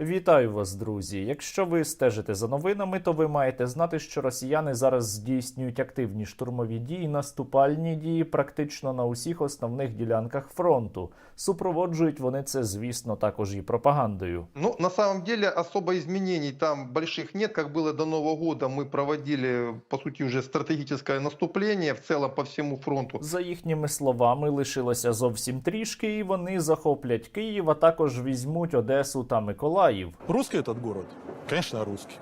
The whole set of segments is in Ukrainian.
Вітаю вас, друзі! Якщо ви стежите за новинами, то ви маєте знати, що росіяни зараз здійснюють активні штурмові дії, наступальні дії практично на усіх основних ділянках фронту. Супроводжують вони це, звісно, також і пропагандою. Ну, на самом деле, особо изменений там больших нет. Как было до Нового года, мы проводили, по сути, уже стратегическое наступление в целом по всему фронту. За їхніми словами, лишилося зовсім трішки, і вони захоплять Київ, а також візьмуть Одесу та Миколаїв. Русский этот город? Конечно, русский.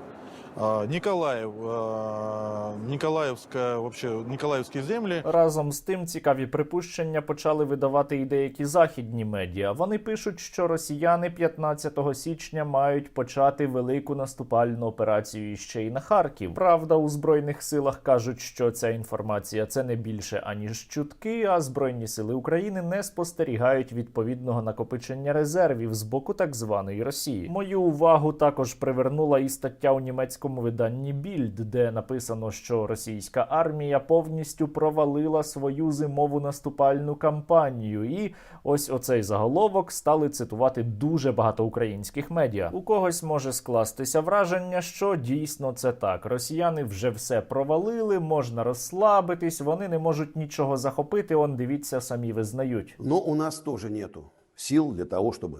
А, Николаев, а, Николаевская, вообще, Николаевские земли. Разом з тим цікаві припущення почали видавати і деякі західні медіа. Вони пишуть, що росіяни 15 січня мають почати велику наступальну операцію ще й на Харків. Правда, у збройних силах кажуть, що ця інформація це не більше аніж чутки. А збройні сили України не спостерігають відповідного накопичення резервів з боку так званої Росії. Мою увагу також привернула і стаття у німецькому виданні Більд, де написано, що російська армія повністю провалила свою зимову наступальну кампанію. І ось оцей заголовок стали цитувати дуже багато українських медіа. У когось може скластися враження, що дійсно це так. Росіяни вже все провалили, можна розслабитись, вони не можуть нічого захопити. Он дивіться, самі визнають. Но у нас тоже нету сил для того, там,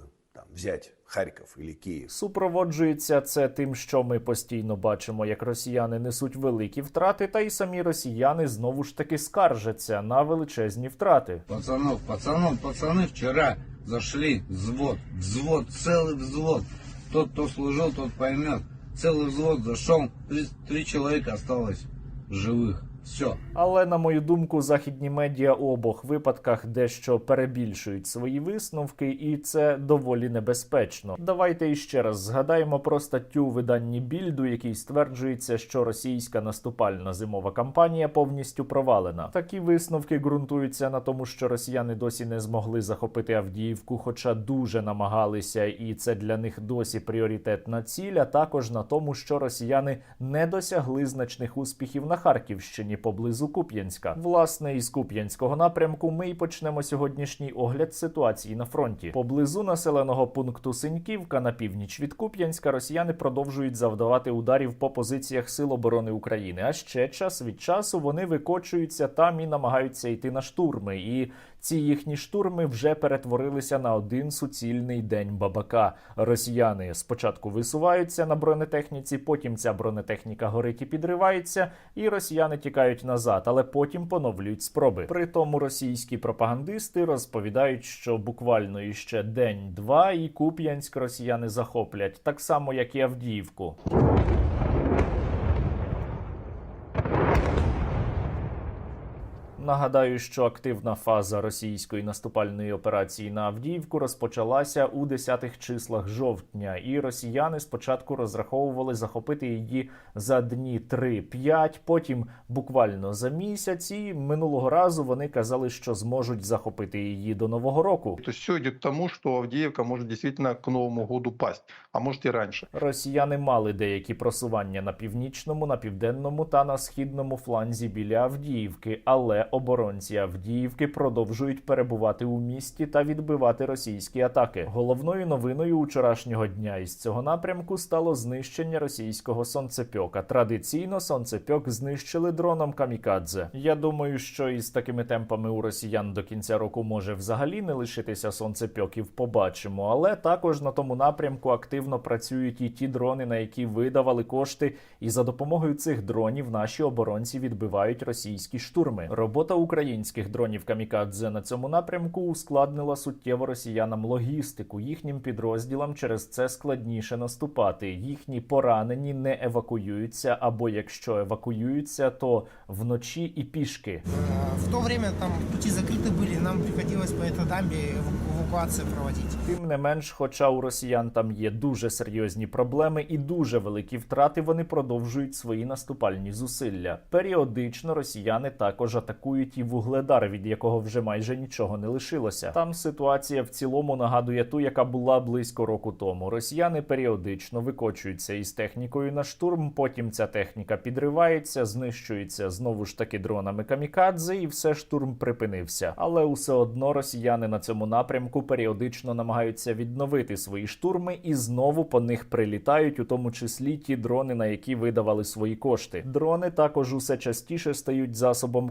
взять Харьков или Киев. Супроводжується це тим, що ми постійно бачимо, як росіяни несуть великі втрати, та й самі росіяни знову ж таки скаржаться на величезні втрати. Пацанов, пацанов, пацаны вчера зашли, взвод, взвод, целый взвод. Тот, кто служил, тот поймет. Целый взвод зашел, три, три человека осталось живых. Все. Але на мою думку, західні медіа у обох випадках дещо перебільшують свої висновки, і це доволі небезпечно. Давайте іще раз згадаємо про статтю виданні Більду, який стверджується, що російська наступальна зимова кампанія повністю провалена. Такі висновки ґрунтуються на тому, що росіяни досі не змогли захопити Авдіївку, хоча дуже намагалися, і це для них досі пріоритетна ціль. А також на тому, що росіяни не досягли значних успіхів на Харківщині поблизу Куп'янська. Власне, із Куп'янського напрямку ми й почнемо сьогоднішній огляд ситуації на фронті. Поблизу населеного пункту Синьківка на північ від Куп'янська росіяни продовжують завдавати ударів по позиціях Сил оборони України. А ще час від часу вони викочуються там і намагаються йти на штурми. І ці їхні штурми вже перетворилися на один суцільний день бабака. Росіяни спочатку висуваються на бронетехніці, потім ця бронетехніка горить і підривається, і росіяни тікають назад, але потім поновлюють спроби. При тому російські пропагандисти розповідають, що буквально іще день-два і Куп'янськ росіяни захоплять, так само як і Авдіївку. Нагадаю, що активна фаза російської наступальної операції на Авдіївку розпочалася у 10-х числах жовтня, і росіяни спочатку розраховували захопити її за дні 3-5, потім буквально за місяць. І минулого разу вони казали, що зможуть захопити її до нового року. То идет к тому, что Авдеевка может действительно к Новому году пасть, а может и раньше. Росіяни мали деякі просування на північному, на південному та на східному фланзі біля Авдіївки, але оборонці Авдіївки продовжують перебувати у місті та відбивати російські атаки. Головною новиною учорашнього дня із цього напрямку стало знищення російського сонцепьока. Традиційно сонцепьок знищили дроном камікадзе. Я думаю, що із такими темпами у росіян до кінця року може взагалі не лишитися сонцепьоків. Побачимо, але також на тому напрямку активно працюють і ті дрони, на які видавали кошти, і за допомогою цих дронів наші оборонці відбивають російські штурми. Робота українських дронів камікадзе на цьому напрямку ускладнила суттєво росіянам логістику. Їхнім підрозділам через це складніше наступати. Їхні поранені не евакуюються, або якщо евакуюються, то вночі і пішки. Э, В то время там пути закрыты были, нам приходилось по этой дамбе эваку- эвакуацию проводить. Тим не менш, хоча у росіян там є дуже серйозні проблеми і дуже великі втрати, вони продовжують свої наступальні зусилля. Періодично росіяни також атакують атакують і вугледар, від якого вже майже нічого не лишилося. Там ситуація в цілому нагадує ту, яка була близько року тому. Росіяни періодично викочуються із технікою на штурм. Потім ця техніка підривається, знищується знову ж таки дронами камікадзе, і все штурм припинився. Але усе одно росіяни на цьому напрямку періодично намагаються відновити свої штурми і знову по них прилітають, у тому числі ті дрони, на які видавали свої кошти. Дрони також усе частіше стають засобом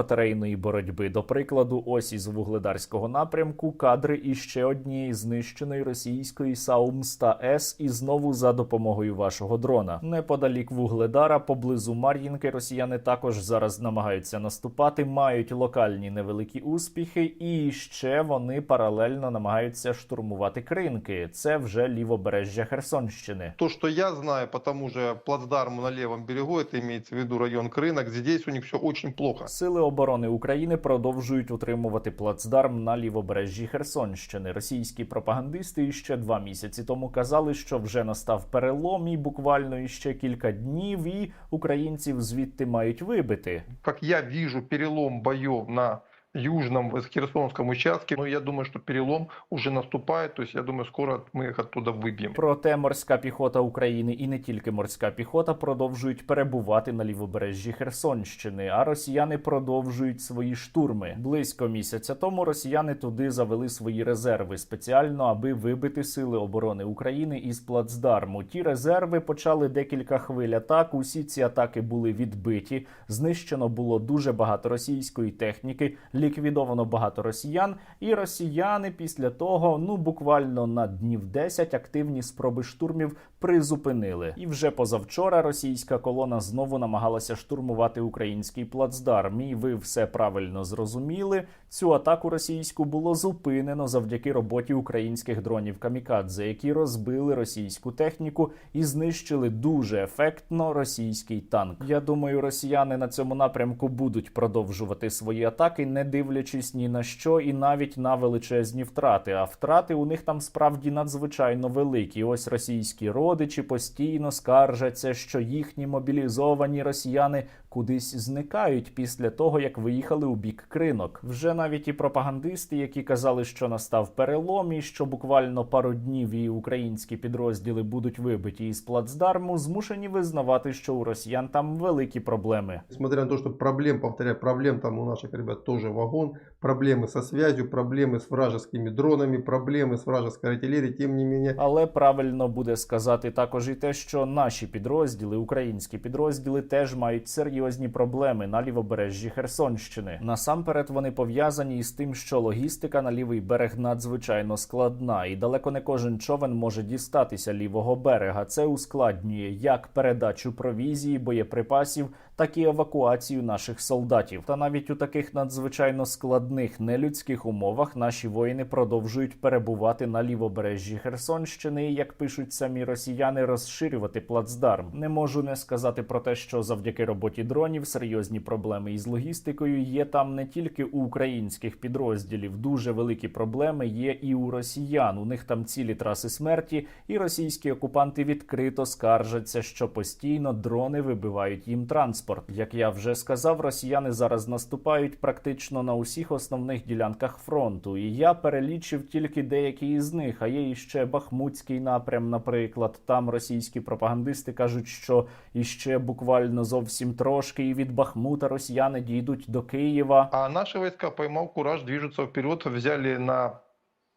контрбатарейної боротьби. До прикладу, ось із вугледарського напрямку кадри іще однієї знищеної російської Саумста С і знову за допомогою вашого дрона. Неподалік вугледара, поблизу Мар'їнки, росіяни також зараз намагаються наступати, мають локальні невеликі успіхи, і ще вони паралельно намагаються штурмувати кринки. Це вже лівобережжя Херсонщини. То, что я знаю по тому же плацдарму на левом берегу, это имеется в виду район Крынок, здесь у них все очень плохо. Сили оборони України продовжують утримувати плацдарм на лівобережжі Херсонщини. Російські пропагандисти іще два місяці тому казали, що вже настав перелом, і буквально іще кілька днів, і українців звідти мають вибити. Як я бачу перелом бою на южном э, Херсонском участке, но я думаю, что перелом уже наступает, то есть я думаю, скоро мы их оттуда выбьем. Проте морська піхота України і не тільки морська піхота продовжують перебувати на лівобережжі Херсонщини, а росіяни продовжують свої штурми. Близько місяця тому росіяни туди завели свої резерви спеціально, аби вибити сили оборони України із плацдарму. Ті резерви почали декілька хвиль атак. Усі ці атаки були відбиті. Знищено було дуже багато російської техніки, ліквідовано багато росіян, і росіяни після того, ну буквально на днів 10 активні спроби штурмів призупинили. І вже позавчора російська колона знову намагалася штурмувати український плацдарм. І ви все правильно зрозуміли. Цю атаку російську було зупинено завдяки роботі українських дронів камікадзе, які розбили російську техніку і знищили дуже ефектно російський танк. Я думаю, росіяни на цьому напрямку будуть продовжувати свої атаки, не дивлячись ні на що, і навіть на величезні втрати. А втрати у них там справді надзвичайно великі. Ось російські родичі постійно скаржаться, що їхні мобілізовані росіяни кудись зникають після того, як виїхали у бік кринок. Вже навіть і пропагандисти, які казали, що настав перелом, і що буквально пару днів і українські підрозділи будуть вибиті із плацдарму, змушені визнавати, що у росіян там великі проблеми. Несмотря на то, що проблем, повторяю, проблем там у наших ребят теж вагон, проблемы со связью, проблемы с вражескими дронами, проблемы с вражеской артиллерией, тем не менее, Але правильно буде сказати також і те, що наші підрозділи, українські підрозділи, теж мають серйозні проблеми на лівобережжі Херсонщини. Насамперед вони пов'язані із тим, що логістика на лівий берег надзвичайно складна, і далеко не кожен човен може дістатися лівого берега. Це ускладнює як передачу провізії, боєприпасів, так і евакуацію наших солдатів. Та навіть у таких надзвичайно складних нелюдських умовах наші воїни продовжують перебувати на лівобережжі Херсонщини, і, як пишуть самі росіяни, розширювати плацдарм. Не можу не сказати про те, що завдяки роботі дронів серйозні проблеми із логістикою є там не тільки у українських підрозділів. Дуже великі проблеми є і у росіян. У них там цілі траси смерті, і російські окупанти відкрито скаржаться, що постійно дрони вибивають їм транспорт. Як я вже сказав, росіяни зараз наступають практично на усіх основних ділянках фронту. І я перелічив тільки деякі із них. А є іще Бахмутський напрям, наприклад. Там російські пропагандисти кажуть, що іще буквально зовсім трошки, і від Бахмута росіяни дійдуть до Києва. а наши войска, поймал кураж, движутся вперед, взяли на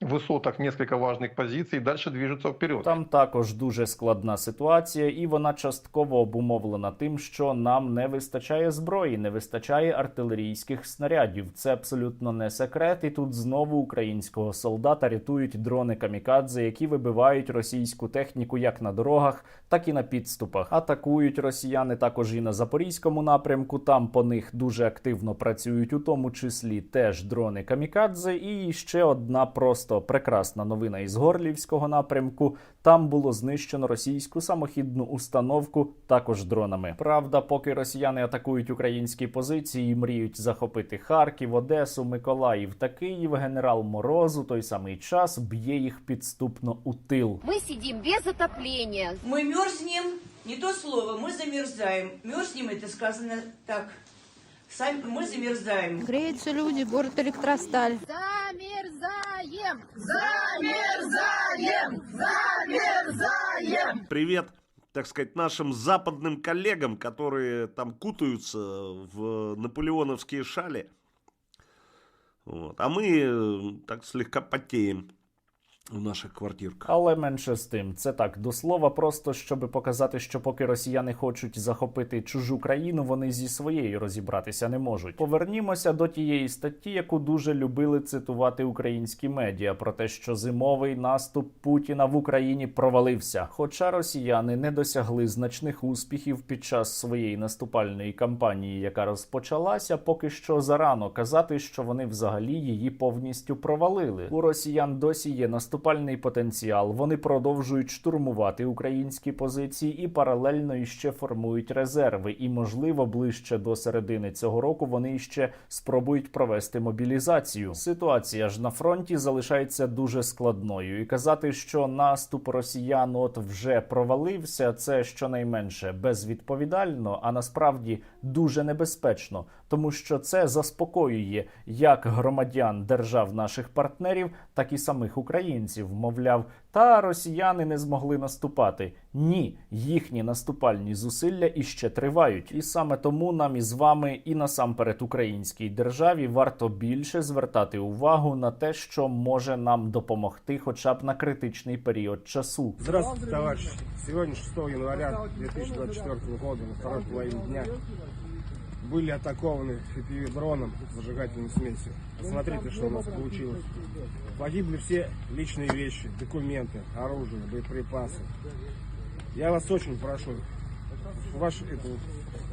высотах несколько важных позиций и дальше движутся вперед. Там також дуже складна ситуація, і вона частково обумовлена тим, що нам не вистачає зброї, не вистачає артилерійських снарядів. Це абсолютно не секрет. І тут знову українського солдата рятують дрони камікадзе, які вибивають російську техніку як на дорогах, так і на підступах. Атакують росіяни також і на запорізькому напрямку. Там по них дуже активно працюють, у тому числі теж дрони камікадзе. І ще одна просто прекрасна новина із горлівського напрямку. Там було знищено російську самохідну установку також дронами. Правда, поки росіяни атакують українські позиції, і мріють захопити Харків, Одесу, Миколаїв та Київ. Генерал Мороз у той самий час б'є їх підступно у тил. Мы сидим без отопления. Мы мерзнем, не то слово, мы замерзаем. Мерзнем, это сказано так, Сами мы замерзаем. Греются люди, город Электросталь. Замерзаем! Привет, так сказать, нашим западным коллегам, которые там кутаются в наполеоновские шали. Вот. А мы э, так слегка потеем в наших квартирках. Але менше з тим, це так до слова, просто щоб показати, що поки росіяни хочуть захопити чужу країну, вони зі своєю розібратися не можуть. Повернімося до тієї статті, яку дуже любили цитувати українські медіа, про те, що зимовий наступ Путіна в Україні провалився. Хоча росіяни не досягли значних успіхів під час своєї наступальної кампанії, яка розпочалася, поки що зарано казати, що вони взагалі її повністю провалили. У росіян досі є наступальний потенціал. Вони продовжують штурмувати українські позиції і паралельно іще формують резерви. І, можливо, ближче до середини цього року вони іще спробують провести мобілізацію. Ситуація ж на фронті залишається дуже складною, і казати, що наступ росіян от вже провалився, це щонайменше безвідповідально, а насправді дуже небезпечно, тому що це заспокоює як громадян держав наших партнерів, так і самих українців. Мовляв, та росіяни не змогли наступати. Ні, їхні наступальні зусилля іще тривають, і саме тому нам із вами і насамперед українській державі варто більше звертати увагу на те, що може нам допомогти, хоча б на критичний період часу. Здравствуйте, товарищи. Сегодня 6 января 2024 года, на второй дня, были атакованы FPV-дроном с зажигательной смесью. Посмотрите, что у нас получилось. Погибли все личные вещи, документы, оружие, боеприпасы. Я вас очень прошу, ваш, это,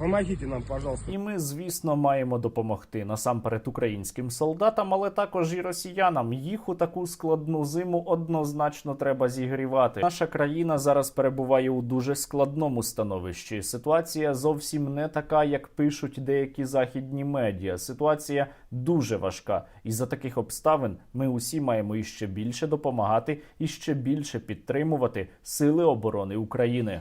помогите нам, пожалуйста. І ми, звісно, маємо допомогти насамперед українським солдатам, але також і росіянам. Їх у таку складну зиму однозначно треба зігрівати. Наша країна зараз перебуває у дуже складному становищі. Ситуація зовсім не така, як пишуть деякі західні медіа. Ситуація дуже важка, і за таких обставин ми усі маємо іще більше допомагати і ще більше підтримувати сили оборони України.